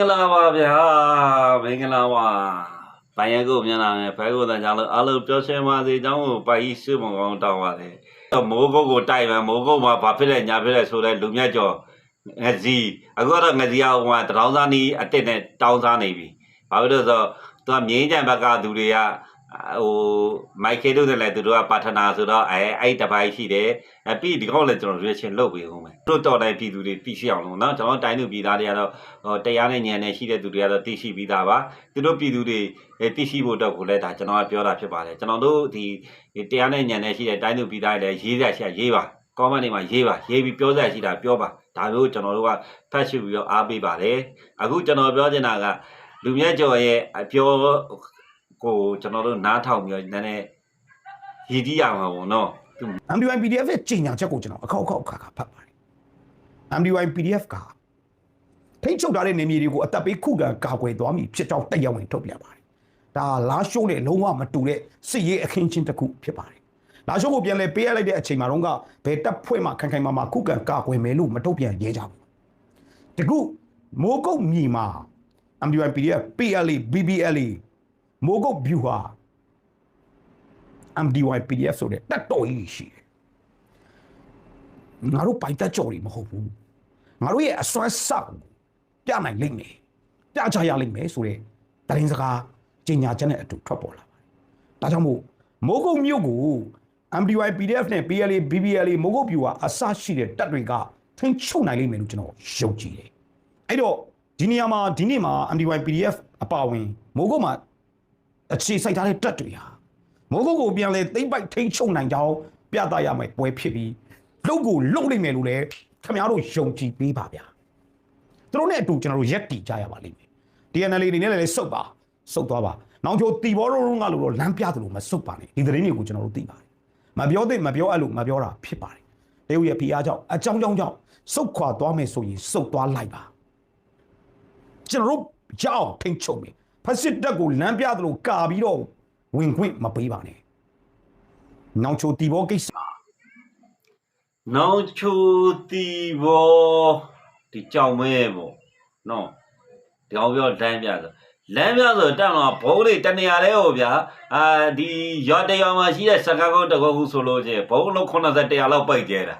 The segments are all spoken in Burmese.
င်္ဂလာပါဗျာမင်္ဂလာပါဘိုင်ရကိုမြန်လာမယ်ဘဲကိုတန်ကြောင်းလို့အားလုံးပြောရှင်းပါစေအကြောင်းကိုပိုင်ကြီးစုမကောင်းတောင်းပါတယ်မိုးကုတ်ကိုတိုက်မယ်မိုးကုတ်မှာဘာဖြစ်လဲညာဖြစ်လဲဆိုတဲ့လူမြတ်ကျော်ငစီအခုတော့ငစီအောင်ကတရောင်းစားနီးအစ်စ်နဲ့တောင်းစားနေပြီဘာဖြစ်လို့လဲဆိုတော့သူကမြင်းကြံဘက်ကသူတွေက ဟိုမိုက်ကယ်တို့လည်းသူတို့ကပါထနာဆိုတော့အဲအဲ့တပိုင်းရှိတယ်အပြီးဒီကောက်လည်းကျွန်တော် reaction လုပ်ပေးဦးမယ်တို့တော်တိုင်းပြည်သူတွေသိရှိအောင်လို့နော်ကျွန်တော်တိုင်းသူပြည်သားတွေကတော့ဟိုတရားနဲ့ဉာဏ်နဲ့ရှိတဲ့သူတွေကတော့သိရှိပြီးသားပါသူတို့ပြည်သူတွေသိရှိဖို့တော့ကိုလည်းဒါကျွန်တော်ကပြောတာဖြစ်ပါတယ်ကျွန်တော်တို့ဒီတရားနဲ့ဉာဏ်နဲ့ရှိတဲ့တိုင်းသူပြည်သားတွေလည်းရေးရရှိရေးပါ comment တွေမှာရေးပါရေးပြီးပြောစရာရှိတာပြောပါဒါမျိုးကျွန်တော်တို့ကဖတ်ရှုပြီးတော့အားပေးပါတယ်အခုကျွန်တော်ပြောချင်တာကလူမြတ်ကျော်ရဲ့အပြော ကိုကျွန်တော်တို့နားထောင်ပြီးတော့နည်းနည်းရည်တည်ရမှာပေါ့နော် MDY PDF ရဲ့ကြီးညာချက်ကိုကျွန်တော်အခောက်အခောက်အခါခါဖတ်ပါတယ် MDY PDF ကထိတ်ချုပ်ထားတဲ့နေမြေတွေကိုအသက်ပေးခုခံကာကွယ်သွားမည်ဖြစ်ကြောင်းတရားဝင်ထုတ်ပြန်ပါတယ်ဒါလာရှိုးနဲ့လုံးဝမတူတဲ့စစ်ရေးအခင်းချင်းတစ်ခုဖြစ်ပါတယ်လာရှိုးကိုပြန်လဲပေးရလိုက်တဲ့အချိန်မှာတော့ကဘယ်တပ်ဖွဲ့မှခိုင်ခိုင်မာမာခုခံကာကွယ်မယ်လို့မထုတ်ပြန်ရဲကြဘူးတကူမိုးကုတ်မြေမှာ MDY PDF PLA BBLA မိုးကုတ် view ဟာ MDY PDF ဆိုတဲ့တက်တော်ကြီးရှိတယ်ငါတို့ပိုင်တက်ကြော်တွေမဟုတ်ဘူးငါတို့ရဲ့အစွမ်းဆောက်ပြနိုင်လိမ့်မယ်ပြချရလိမ့်မယ်ဆိုတဲ့တရင်စကားကြီးညာချက်နဲ့အတူထွက်ပေါ်လာပါတယ်ဒါကြောင့်မို့မိုးကုတ်မြို့ကို MDY PDF နဲ့ PLA BBLA မိုးကုတ်ပြူဟာအစရှိတဲ့တက်တွေကထိန်းချုပ်နိုင်လိမ့်မယ်လို့ကျွန်တော်ယုံကြည်တယ်အဲ့တော့ဒီနေရာမှာဒီနေ့မှာ MDY PDF အပါအဝင်မိုးကုတ်မှာ အခြေစိုက်ထားတဲ့တက်တွေဟာမိုးကုတ်ကိုပြန်လဲသိမ့်ပိုက်ထိန်းချုပ်နိုင်ကြောင်းပြသရမယ်ပွဲဖြစ်ပြီးလုံကိုလုံနိုင်မယ်လို့လည်းခင်ဗျားတို့ယုံကြည်ပေးပါဗျာသူတို့နဲ့အတူကျွန်တော်တို့ရက်တီကြရပါလိမ့်မယ် DNL အနေနဲ့လည်းစုပ်ပါစုပ်သွားပါနောင်ချိုတီဘောရုံးကလို့တော့လမ်းပြသလိုမစုပ်ပါနဲ့ဒီသတင်းတွေကိုကျွန်တော်တို့သိပါတယ်မပြောသင့်မပြောအပ်လို့မပြောတာဖြစ်ပါတယ်တရုတ်ရဲ့ဖိအားကြောင့်အကြောင်းကြောင့်ကြောင့်စုပ်ခွာသွားမယ်ဆိုရင်စုပ်သွားလိုက်ပါကျွန်တော်တို့ရအောင်ထိန်းချုပ်မယ် ဖက်စစ်တပ်ကိုလမ်းပြသလိုကာပြီးတော့ဝင်ခွင့်မပေးပါနဲ့။နောင်ချိုတီဘောကိစ္စနောင်ချိုတီဘောဒီကြောင်မဲပေါ့နော်ဒီအောင်ပြောလမ်းပြဆိုလမ်းပြဆိုတက်တော့ဘုံးတွေတနေရာလဲဟိုဗျာအာဒီရွာတရွာမှာရှိတဲ့စကားကုန်းတကောခုဆိုလို့ချင်းဘုံးလုံး80တရားလောက်ပိတ်ကျဲတာ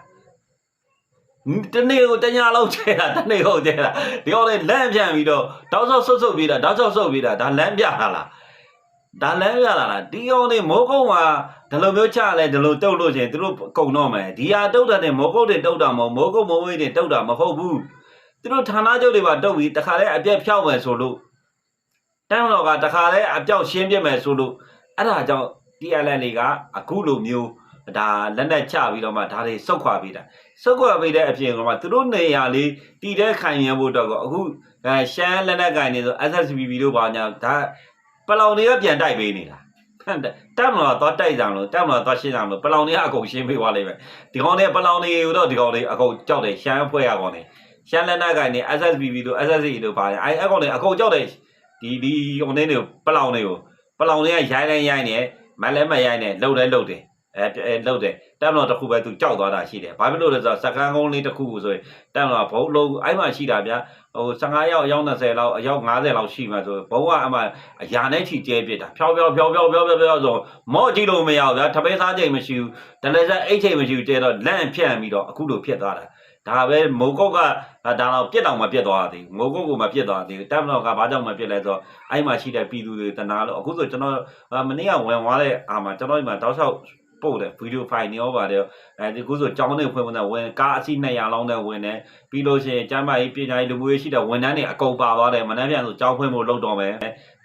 တနေ့ကိုတညာလောက်ကျဲတာတနေ့ဟုတ်ကျဲတာဒီအောင်လေလမ်းပြန်ပြီးတော့တောက်ဆောက်ဆုတ်ဆုတ်ပြီးတာတောက်ဆောက်ဆုတ်ပြီးတာဒါလမ်းပြတာလားဒါလမ်းပြတာလားဒီအောင်လေမိုးကုတ်မှာဒီလိုမျိုးချလဲဒီလိုတုတ်လို့ချင်းသူတို့ကုံတော့မယ်ဒီဟာတုတ်တယ်မိုးကုတ်တွေတုတ်တာမဟုတ်မိုးကုတ်မိုးဝေးတွေတုတ်တာမဟုတ်ဘူးသူတို့ဌာနချုပ်တွေပါတုတ်ပြီးတခါလဲအပြက်ဖြောက်မယ်ဆိုလို့တန်းတော်ကတခါလဲအပြောက်ရှင်းပြမယ်ဆိုလို့အဲ့ဒါကြောင့် TLN တွေကအခုလိုမျိုး ဒါလက်နဲ့ချပြီးတော့မှဒါတွေစုတ်ခွာပြီးတာစုတ်ခွာပြီးတဲ့အပြင်ကမှသူတို့နေရာလေးတည်တဲ့ခိုင်ရန်ဖို့တော့ကအခုအဲရှမ်းလက်နဲ့ကင်နေဆို SSBB တို့ဘာညာဒါပလောင်တွေကပြန်တိုက်ပေးနေတာတက်မလို့တော့တိုက်ကြလို့တက်မလို့တော့ရှင်းကြလို့ပလောင်တွေကအကုန်ရှင်းပေးသွားလိမ့်မယ်ဒီကောင်တွေပလောင်တွေကိုတော့ဒီကောင်တွေအကုန်ကြောက်တယ်ရှမ်းဖွဲ့ရကောင်တွေရှမ်းလက်နဲ့ကင်နေ SSBB တို့ SSA တို့ဘာညာအဲအကောင်တွေအကုန်ကြောက်တယ်ဒီဒီကောင်တွေပလောင်တွေကိုပလောင်တွေကရိုင်းတိုင်းရိုင်းနေမလဲမရိုင်းနေလှုပ်လဲလှုပ်တယ် အဲအဲလှုပ်တယ်တက်မလို့တစ်ခုပဲသူကြောက်သွားတာရှိတယ်ဘာဖြစ်လို့လဲဆိုတော့စကန်းကုန်းလေးတစ်ခုဆိုရင်တက်မလို့ဘုံလုံးအဲ့မှာရှိတာဗျာဟို15ရောက်အယောက်20လောက်အယောက်50လောက်ရှိမှဆိုဘုံကအမှအရာနဲ့ချီကျဲပြစ်တာဖြောင်းဖြောင်းဖြောင်းဖြောင်းဖြောင်းဖြောင်းဖြောင်းဆိုမော့ကြည့်လို့မရဘူးဗျာတပေးစားချိန်မရှိဘူးဒလဆက်အိတ်ချိန်မရှိဘူးကျဲတော့လန့်ဖြန့်ပြီးတော့အခုလိုဖြစ်သွားတာဒါပဲမိုးကုတ်ကဒါတော့ပြက်တောင်မပြက်သွားသေးဘူးမိုးကုတ်ကမပြက်သွားသေးဘူးတက်မလို့ကဘာကြောင့်မပြက်လဲဆိုတော့အဲ့မှာရှိတဲ့ပြည်သူတွေတနာလို့အခုဆိုကျွန်တော်မနေ့ကဝင်သွားတဲ့အာမှာကျွန်တော်ဒီမှာတောက်လျှောက် ပို့တယ်ဗီဒီယိုဖိုင်နေရောပါတယ်အဲဒီခုဆိုကြောင်းနေဖွင့်ဖွင့်တဲ့ဝင်ကားအစီ200လောက်နဲ့ဝင်တယ်ပြီးလို့ရှိရင်ကျမ်းမာရေးပညာရေးလူမှုရေးရှိတဲ့ဝန်ထမ်းတွေအကုန်ပါသွားတယ်မနှမ်းပြန်ဆိုကြောင်းဖွင့်ဖို့လုပ်တော့မယ်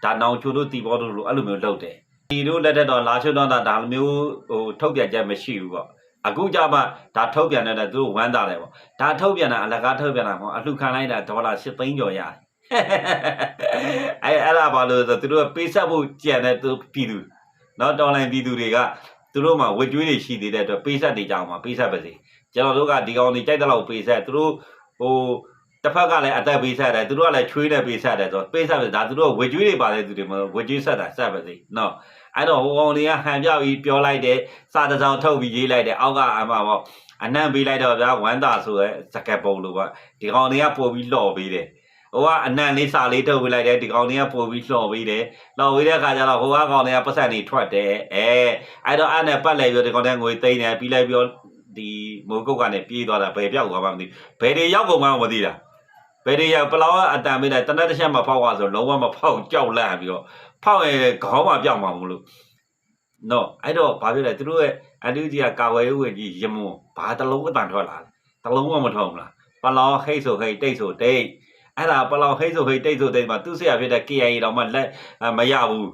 ဒါနောင်ချိုတို့တီဘောတို့လိုအဲ့လိုမျိုးလုပ်တယ်ဒီတို့လက်ထက်တော့လာချွတ်တော့ဒါလိုမျိုးဟိုထုတ်ပြန်ချက်မရှိဘူးပေါ့အခုကြမှာဒါထုတ်ပြန်တဲ့သူတို့ဝမ်းသာတယ်ပေါ့ဒါထုတ်ပြန်တာအလကားထုတ်ပြန်တာပေါ့အလှခံလိုက်တာဒေါ်လာ8သိန်းကျော်ရတယ်အဲအဲ့ဒါဘာလို့ဆိုသူတို့ပေးဆက်ဖို့ကြံတဲ့သူပြည်သူနော်တော်လိုင်းပြည်သူတွေက သူတို့မှာဝက်ကျွေးတွေရှိသေးတဲ့အတွက်ပေးဆက်နေကြအောင်ပါပေးဆက်ပါစေကျွန်တော်တို့ကဒီကောင်တွေကြိုက်တဲ့လောက်ပေးဆက်သူတို့ဟိုတစ်ဖက်ကလည်းအသက်ပေးဆက်တယ်သူတို့ကလည်းချွေးနဲ့ပေးဆက်တယ်ဆိုတော့ပေးဆက်ပါဒါသူတို့ကဝက်ကျွေးတွေပါတဲ့သူတွေမဟုတ်ဝက်ကျွေးဆက်တာဆက်ပါစေနော်အဲ့တော့ဟိုကောင်တွေကဟန်ပြပြီးပြောလိုက်တယ်စာတစ်စောင်ထုတ်ပြီးရေးလိုက်တယ်အောက်ကအမှပေါ့အနံ့ပေးလိုက်တော့ဗျာဝမ်းသာဆိုရဲစကက်ပုံလို့ပေါ့ဒီကောင်တွေကပို့ပြီးလော်ပေးတယ် ဟိုကအနံလေးစာလေးထုတ်ပေးလိုက်တယ်ဒီကောင်လေးကပို့ပြီးလှော်ပေးတယ်လှော်ပေးတဲ့အခါကျတော့ဟိုကကောင်လေးကပတ်စံနေထွက်တယ်အဲအဲ့တော့အဲ့နဲ့ပတ်လိုက်ပြီးဒီကောင်လေးငွေသိမ်းတယ်ပြီးလိုက်ပြီးတော့ဒီမိုးကုတ်ကနေပြေးသွားတာဘယ်ပြောက်သွားမှမသိဘယ်တွေရောက်ကုန်မှမသိတာဘယ်တွေရောက်ပလောကအတန်ပေးတယ်တနက်တစ်ချက်မဖောက်သွားဆိုလုံးဝမဖောက်ကြောက်လန့်ပြီးတော့ဖောက်ရင်ခေါင်းမပြောက်မှာမလို့နော်အဲ့တော့ဘာဖြစ်လဲသူတို့ရဲ့အန်တူကြီးကကာဝယ်ရေးဝင်ကြီးရမွန်ဘာတစ်လုံးအတန်ထွက်လာတယ်တစ်လုံးမှမထုံဘူးလားပလောင်ဟိတ်ဆိုဟိတ်တိတ်ဆိုတိတ် အဲ့ဒါပလောင်ဟိတ်ဆိုဟိတ်တိတ်ဆိုတိတ်မှာသူ့ဆရာဖြစ်တဲ့ KIA တော့မှလက်အမရဘူး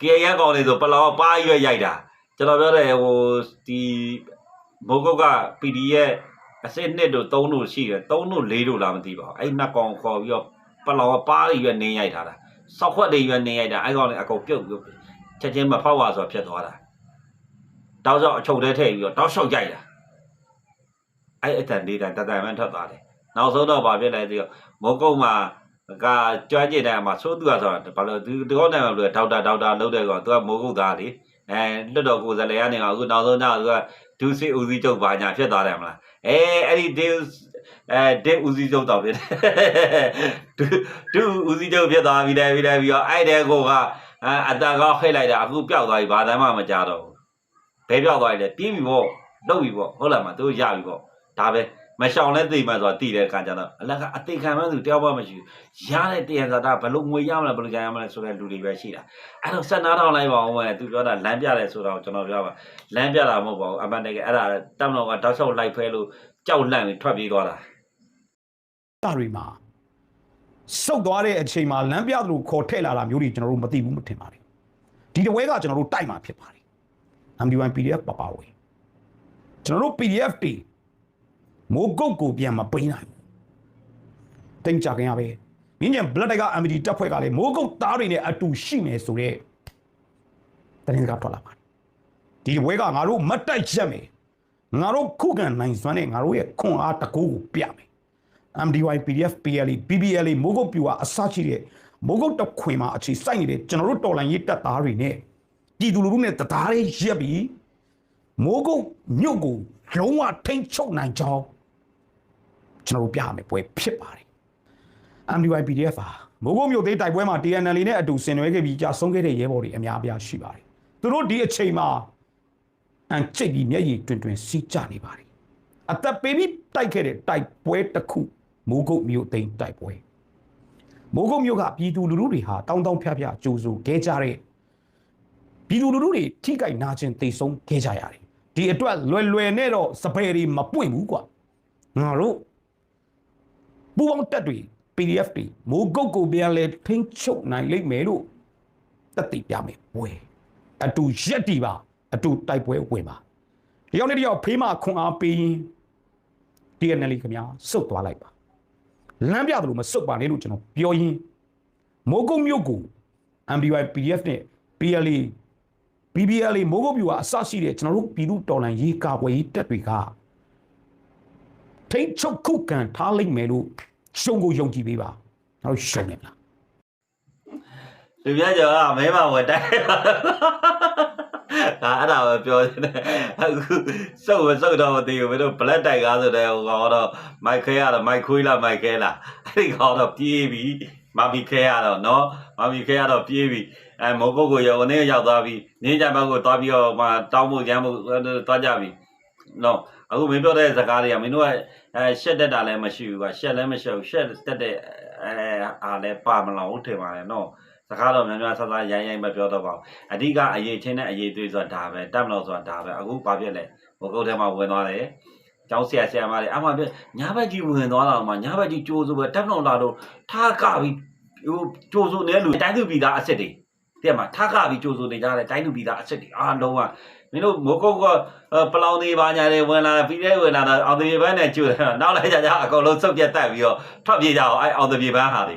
KIA ကောင်လေးဆိုပလောင်ပါရွက်ရိုက်တာကျွန်တော်ပြောတယ်ဟိုဒီမိုးကုတ်က PDF အစစ်နှစ်တို့3တို့ရှိတယ်3တို့4တို့လားမသိပါဘူးအဲ့နှစ်ကောင်ခေါ်ပြီးတော့ပလောင်ပါရွက်နင်းရိုက်ထားတာစောက်ခွက်တွေရွက်နင်းရိုက်တာအဲ့ကောင်လေးအကုန်ပြုတ်ပြုတ်ချက်ချင်းမဖောက်ပါဆိုဖြစ်သွားတာတောက်လျှောက်အချုပ်ထဲထည့်ပြီးတော့တောက်လျှောက်ကြိုက်တာအဲ့အတန်လေးတန်တတန်မှထွက်သွားတယ် နောက်ဆုံးတော့ဗာဖြစ်လဲပြီးတော့မိုးကုတ်မှာကကြွားကြည့်တဲ့အမှာသိုးသူကဆိုတော့ဘာလို့ဒီဒီကောနိုင်မလို့ဒေါက်တာဒေါက်တာလုပ်တဲ့ကောင်သူကမိုးကုတ်သားလေအဲလွတ်တော်ကိုယ်စားလှယ်ကနေကအခုနောက်ဆုံးတော့သူကဒူစီဦးစီးချုပ်ဘာညာဖြစ်သွားတယ်မလားအဲအဲ့ဒီဒေအဲဒေဦးစီးချုပ်တော့ဖြစ်တယ်ဒူဒူဦးစီးချုပ်ဖြစ်သွားပြီလေပြီလေပြီးတော့အဲ့တဲ့ကိုကအဲအတန်ကောက်ခိတ်လိုက်တာအခုပျောက်သွားပြီဘာတမ်းမှမကြတော့ဘူးဘဲပျောက်သွားပြီလေပြေးပြီပေါ့လှုပ်ပြီပေါ့ဟုတ်လားမသူရပြီပေါ့ဒါပဲ မရှောင်လဲသိမှဆိုတာသိတဲ့အခါကျတော့အလကအသေးခံမှန်းသူတယောက်မှမရှိဘူးရတဲ့တရားစာတာဘယ်လိုငွေရမလဲဘယ်လိုကြရမလဲဆိုတဲ့လူတွေပဲရှိတာအဲ့တော့ဆက်နာထောင်လိုက်ပါအောင်ပဲသူပြောတာလမ်းပြတယ်ဆိုတော့ကျွန်တော်ပြောပါလမ်းပြတာမဟုတ်ပါဘူးအမှန်တကယ်အဲ့ဒါတမ်တော်ကတောက်လျှောက်လိုက်ဖဲလို့ကြောက်လန့်ပြီးထွက်ပြေးသွားတာတာတွေမှာစုပ်သွားတဲ့အချိန်မှာလမ်းပြသလိုခေါ်ထည့်လာတာမျိုးတွေကျွန်တော်တို့မသိဘူးမထင်ပါဘူးဒီတပွဲကကျွန်တော်တို့တိုက်မှာဖြစ်ပါတယ် MD1 PDF ပပဝေကျွန်တော်တို့ PDF တွေ မိုးကုတ်ကိုပြန်မပေးနိုင်ဘူးတင်ကြခင်ရပဲမြင်းညံ blood တိုက်က MD တပ်ဖွဲ့ကလည်းမိုးကုတ်သားတွေနဲ့အတူရှိမယ်ဆိုတော့တရင်စကားထွက်လာပါတယ်ဒီတပွဲကငါတို့မတ်တိုက်ချက်မယ်ငါတို့ခုခံနိုင်စွမ်းတဲ့ငါတို့ရဲ့ခွန်အားတကူကိုပြမယ် MDY PDF PLE BBLE မိုးကုတ်ပြူအစရှိတဲ့မိုးကုတ်တခွင်မှာအခြေစိုက်နေတဲ့ကျွန်တော်တို့တော်လိုင်းရေးတပ်သားတွေနဲ့ပြည်သူလူထုနဲ့တသားလေးရက်ပြီးမိုးကုတ်မြို့ကိုလုံးဝထိမ့်ချုပ်နိုင်ကြောင်း ကျွန်တော်တို့ပြရမယ်ပွဲဖြစ်ပါတယ် MDY PDF ဟာမိုးကုတ်မြို့သေးတိုက်ပွဲမှာ TNL နဲ့အတူဆင်နွှဲခဲ့ပြီးကြာဆုံးခဲ့တဲ့ရဲဘော်တွေအများအပြားရှိပါတယ်သူတို့ဒီအချိန်မှာအန်ချိတ်ပြီးမျက်ရည်တွင်တွင်စီးကြနေပါတယ်အသက်ပေးပြီးတိုက်ခဲ့တဲ့တိုက်ပွဲတစ်ခုမိုးကုတ်မြို့သိမ်းတိုက်ပွဲမိုးကုတ်မြို့ကပြည်သူလူထုတွေဟာတောင်းတောင်းဖျားဖျားကြိုးစိုးခဲ့ကြတဲ့ပြည်သူလူထုတွေထိကြိုက်နာကျင်တိတ်ဆုံးခဲ့ကြရတယ်ဒီအတွက်လွယ်လွယ်နဲ့တော့စပယ်တွေမပွင့်ဘူးကွာငါတို့ ပူပေါင်းတက်တွေ PDF တွေမိုးကုတ်ကိုပြန်လဲထိန်းချုပ်နိုင်လိမ့်မယ်လို့တက်သိပြမယ်ပွဲအတူရက်တီပါအတူတိုက်ပွဲဝင်ပါတယောက်နဲ့တယောက်ဖေးမခွန်အားပေးရင် TNL ခင်ဗျာစုတ်သွားလိုက်ပါလမ်းပြတယ်လို့မစုတ်ပါနဲ့လို့ကျွန်တော်ပြောရင်းမိုးကုတ်မြို့ကို MBY PDF နဲ့ PLA BBLA မိုးကုတ်မြို့ကအစရှိတဲ့ကျွန်တော်တို့ပြည်သူတော်လှန်ရေးကာကွယ်ရေးတပ်တွေကထိတ်ချုပ်ခုခံထားလိုက်မယ်လို့ ရှုံကိုယုံကြည်ပေးပါကျွန်တော်ရှုံနေမလားလူပြကျော်ကမဲမဝတ်တိုက်ဒါအဲ့ဒါပဲပြောနေတယ်အခုစုပ်မစုပ်တော့မသိဘူးမင်းတို့ black တိုက်ကားဆိုတဲ့ဟိုကောင်တော့မိုက်ခဲရတော့မိုက်ခွေးလားမိုက်ခဲလားအဲ့ဒီကောင်တော့ပြေးပြီမမီခဲရတော့နော်မမီခဲရတော့ပြေးပြီအဲမောကုတ်ကိုရောနေရောက်သွားပြီနေကြဘက်ကိုသွားပြီးတော့မှတောင်းဖို့ရမ်းဖို့သွားကြပြီနော် အခုမင်းပြောတဲ့စကားတွေကမင်းတို့ကအဲရှက်တက်တာလည်းမရှိဘူးကရှက်လည်းမရှိဘူးရှက်တက်တဲ့အဲအားလည်းပါမလို့ထင်ပါတယ်နော်စကားတော့များများဆဆရိုင်းရိုင်းမပြောတော့ပါဘူးအဓိကအရေးချင်းနဲ့အရေးသွေးဆိုတာဒါပဲတက်မလို့ဆိုတာဒါပဲအခုဘာဖြစ်လဲဘုကုတ်ထဲမှာဝင်သွားတယ်ကျောင်းဆရာဆရာမတွေအမှပြညာဘက်ကြီးဝင်သွားတာမှညာဘက်ကြီးကြိုးစိုးပဲတက်မလို့လာတော့ထားကပြီးဟိုကြိုးစိုးနေလူတိုင်းသူပြည်သားအစ်စ်တွေ တဲ့မှာထားကပြီးကြိုးစိုးနေကြတယ်တိုင်းသူပြည်သားအစ်စ်တွေအားလုံးကမင်းတို့မိုးကုတ်ကပလောင်တွေပါညာတွေဝင်လာပြီးတဲ့ဝင်လာတော့အောင်တပြေပန်းနဲ့ကျွတ်တယ်နောက်လိုက်ကြကြအကုန်လုံးစုပ်ပြတ်တက်ပြီးတော့ထွက်ပြေးကြအောင်အဲအောင်တပြေပန်းဟာတွေ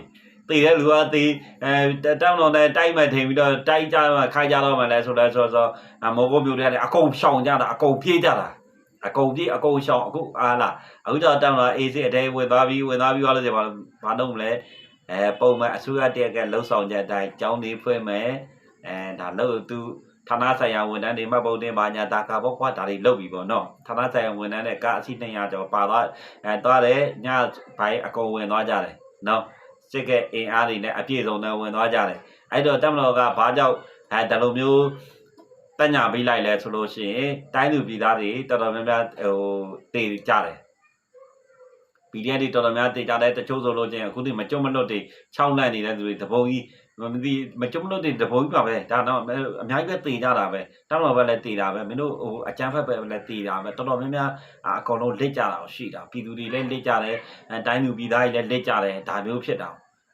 တည်တဲ့လူကတည်အဲတောင်းတော့နဲ့တိုက်မဲ့ထင်ပြီးတော့တိုက်ကြတော့ခိုင်းကြတော့မှလဲဆိုလဲဆိုတော့အမောကိုပြူတွေကအကုန်ဖြောင်ကြတာအကုန်ပြေးကြတာအကုန်ပြေးအကုန်ရှောင်အခုအားလားအခုတော့တောင်းတော့အေးစစ်အတဲဝင်သွားပြီးဝင်သွားပြီးသွားလို့ဆိုဘာဘာလုပ်မလဲ အဲပုံမှန်အစိုးရတက်ကလှုပ်ဆောင်ချက်အတိုင်းကြောင်းနေဖွင့်မယ်အဲဒါလို့သူဌာနဆိုင်ရာဝန်ထမ်းတွေမှတ်ပုံတင်ပါညာတာကာဘောကွာဒါတွေလုပ်ပြီးပေါ့နော်ဌာနဆိုင်ရာဝန်ထမ်းတွေကအစီ200ကျော်ပါသွားအဲသွားတယ်ညဘိုင်းအကုန်ဝင်သွားကြတယ်နော်စစ်ကအင်အားတွေနဲ့အပြည့်စုံနဲ့ဝင်သွားကြတယ်အဲ့တော့တက်မတော်ကဘာကြောင့်အဲဒီလိုမျိုးတက်ညာပေးလိုက်လဲဆိုလို့ရှိရင်တိုင်းသူပြည်သားတွေတော်တော်များများဟိုတည်ကြတယ် PDF တွေတော်တော်များတေချာတဲ့တချို့ဆိုလို့ချင်းအခုဒီမကြုံမလွတ်တွေ6လန့်နေတဲ့သူတွေတပုံကြီးမသိမကြုံမလွတ်တွေတပုံကြီးပါပဲဒါတော့အများကြီးပဲတေကြတာပဲတောင်းတော့ပဲလည်းတေတာပဲမင်းတို့ဟိုအကြမ်းဖက်ပဲလည်းတေတာပဲတော်တော်များများအကောင်လုံးလက်ကြတာရှိတာပြည်သူတွေလည်းလက်ကြတယ်အဲတိုင်းသူပြည်သားတွေလည်းလက်ကြတယ်ဒါမျိုးဖြစ်တာ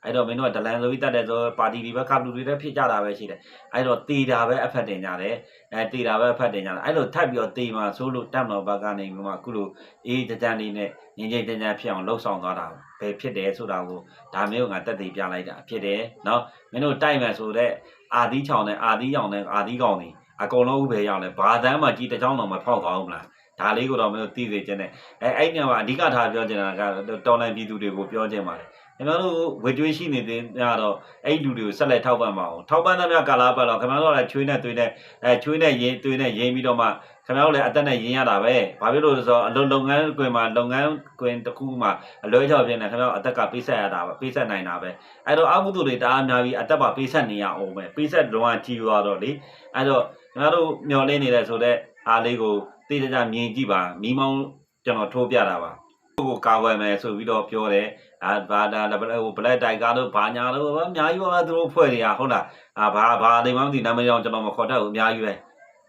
အဲ့တော့မင်းတို့ကဒလန်ဆိုပြီးတတ်တယ်ဆိုပါတီတွေပဲကလူတွေလည်းဖြစ်ကြတာပဲရှိတယ်အဲ့တော့တေတာပဲအဖက်တင်ကြတယ်အဲတေတာပဲအဖက်တင်ကြတယ်အဲ့လိုထပ်ပြီးတော့တေမှာဆိုလို့တက်မလို့ဘာကနေပြီးမှအခုလိုအေးတန်တန်လေးနဲ့ငင်းငင်းတန်တန်ဖြစ်အောင်လှုပ်ဆောင်သွားတာပဲဖြစ်တယ်ဆိုတာကိုဒါမျိုးကငါတက်တည်ပြလိုက်တာဖြစ်တယ်နော်မင်းတို့တိုက်မယ်ဆိုတော့အာသီးချောင်းနဲ့အာသီးရောင်နဲ့အာသီးကောင်တွေအကုန်လုံးဥပဲရောက်လဲဘာသမ်းမှကြည်တစ်ချောင်းတော့မဖောက်သွားဘူးမလားဒါလေးကိုတော့မင်းတို့သိစေချင်တယ်အဲအဲ့ညမှာအဓိကထားပြောချင်တာကတော်လိုင်းပြည်သူတွေကိုပြောချင်ပါတယ် ခင်ဗျားတို့ဝေကျွေးရှိနေတဲ့ညတော့အဲ့လူတွေကိုဆက်လက်ထောက်ပံ့ပါအောင်ထောက်ပံ့တဲ့မြကာလာပတ်တော့ခင်ဗျားတို့လည်းချွေးနဲ့သွေးနဲ့အဲချွေးနဲ့ရင်းသွေးနဲ့ရင်းပြီးတော့မှခင်ဗျားတို့လည်းအသက်နဲ့ရင်းရတာပဲဘာဖြစ်လို့လဲဆိုတော့အလုပ်လုပ်ငန်းကွင်မှာလုပ်ငန်းကွင်တစ်ခုမှာအလွဲချော်ပြင်းနေခင်ဗျားတို့အသက်ကပေးဆက်ရတာပဲပေးဆက်နိုင်တာပဲအဲ့တော့အကုသိုလ်တွေတအားများပြီးအသက်ပါပေးဆက်နေရအောင်ပဲပေးဆက်လုံးဝကြီးသွားတော့လေအဲ့တော့ခင်ဗျားတို့မျောလင်းနေတဲ့ဆိုတော့အားလေးကိုသိကြကြမြင်ကြည့်ပါမိမောင်းကျွန်တော်ထိုးပြတာပါကိုကိုကာဝယ်မယ်ဆိုပြီးတော့ပြောတယ် အာဘာဒါဟိုဘလက်တိုင်ကားတို့ဘာညာတို့အများကြီးပါသူတို့ဖွဲ့တွေကဟုတ်လားအာဘာဘာနေမှမသိနာမည်အောင်ကျွန်တော်မခေါ်တတ်ဘူးအများကြီးပဲ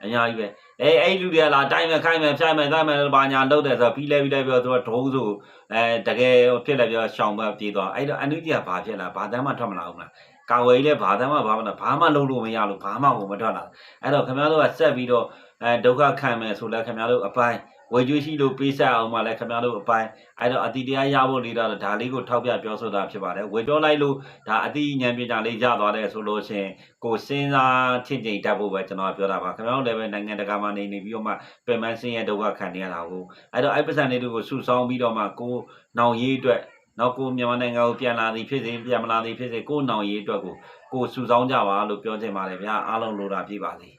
အများကြီးပဲအဲအဲ့လူတွေကလာတိုင်းမဲ့ခိုင်းမဲ့ဖြိုင်းမဲ့တိုင်းမဲ့ဘာညာလုပ်တယ်ဆိုတော့ပြီးလဲပြီးလဲပြောသူကဒုံးဆိုအဲတကယ်ဖြစ်လဲပြောရှောင်ဘက်ပြေးသွားအဲ့တော့အန်နုကြီးကဘာဖြစ်လာဘာတမ်းမှထွက်မလာဘူးမလားကာဝယ်ကြီးလည်းဘာတမ်းမှဘာမှမဘာမှလုပ်လို့မရလို့ဘာမှမထွက်လာအဲ့တော့ခင်ဗျားတို့ကဆက်ပြီးတော့အဲဒုက္ခခံမယ်ဆိုလဲခင်ဗျားတို့အပိုင်း ဝေကျွေးရှိလို့ပေးဆက်အောင်မှလည်းခင်ဗျားတို့အပိုင်းအဲ့တော့အတိတရားရဖို့လေးတော့ဒါလေးကိုထောက်ပြပြောဆိုတာဖြစ်ပါတယ်ဝေပြောလိုက်လို့ဒါအတိဉာဏ်ပညာလေးရသွားတယ်ဆိုလို့ရှိရင်ကိုစဉ်းစားချင့်ချိန်တတ်ဖို့ပဲကျွန်တော်ပြောတာပါခင်ဗျားတို့လည်းပဲနိုင်ငံတကာမှာနေနေပြီးတော့မှပင်မဆင်းရဲဒုက္ခခံနေရတာကိုအဲ့တော့အဲ့ပစံလေးတွေကိုစုဆောင်းပြီးတော့မှကိုနောင်ရေးအတွက်နောက်ကိုမြန်မာနိုင်ငံကိုပြန်လာသည်ဖြစ်စေပြန်မလာသည်ဖြစ်စေကိုနောင်ရေးအတွက်ကိုကိုစုဆောင်းကြပါလို့ပြောချင်ပါတယ်ဗျာအားလုံးလိုတာပြည့်ပါစေ